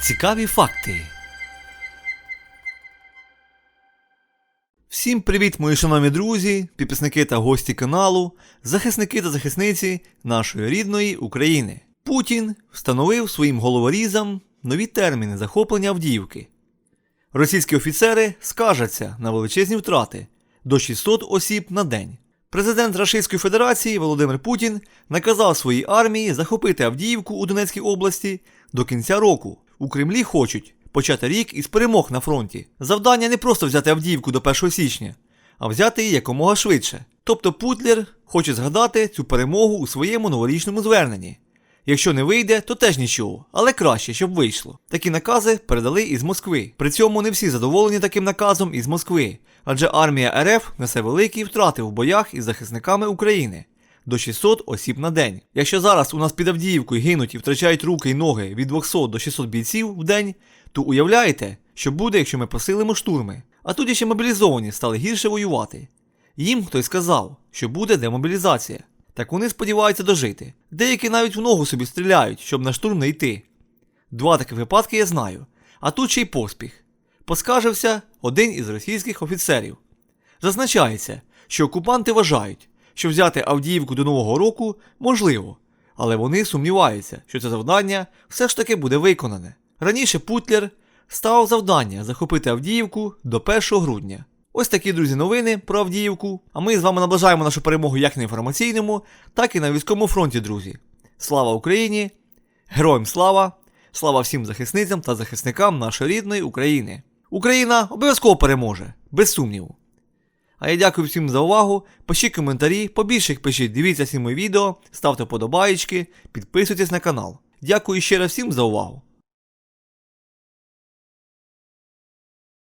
Цікаві факти. Всім привіт, мої шановні друзі, підписники та гості каналу, захисники та захисниці нашої рідної України. Путін встановив своїм головорізам нові терміни захоплення Авдіївки. Російські офіцери скаржаться на величезні втрати до 600 осіб на день. Президент Російської Федерації Володимир Путін наказав своїй армії захопити Авдіївку у Донецькій області до кінця року. У Кремлі хочуть почати рік із перемог на фронті. Завдання не просто взяти Авдіївку до 1 січня, а взяти її якомога швидше. Тобто Путлер хоче згадати цю перемогу у своєму новорічному зверненні. Якщо не вийде, то теж нічого, але краще, щоб вийшло. Такі накази передали із Москви. При цьому не всі задоволені таким наказом із Москви, адже армія РФ несе великі втрати в боях із захисниками України до 600 осіб на день. Якщо зараз у нас під Авдіївкою гинуть і втрачають руки й ноги від 200 до 600 бійців в день, то уявляєте, що буде, якщо ми посилимо штурми. А тут ще мобілізовані стали гірше воювати. Їм хтось сказав, що буде демобілізація. Так вони сподіваються дожити. Деякі навіть в ногу собі стріляють, щоб на штурм не йти. Два такі випадки я знаю, а тут ще й поспіх. Поскаржився один із російських офіцерів. Зазначається, що окупанти вважають, що взяти Авдіївку до Нового року можливо, але вони сумніваються, що це завдання все ж таки буде виконане. Раніше Путлер ставив завдання захопити Авдіївку до 1 грудня. Ось такі друзі новини про Авдіївку. А ми з вами наближаємо нашу перемогу як на інформаційному, так і на військовому фронті, друзі. Слава Україні! Героям слава! Слава всім захисницям та захисникам нашої рідної України! Україна обов'язково переможе, без сумніву. А я дякую всім за увагу. Пишіть коментарі, побільше їх пишіть, дивіться всі мої відео, ставте подобаєчки, підписуйтесь на канал. Дякую ще раз всім за увагу.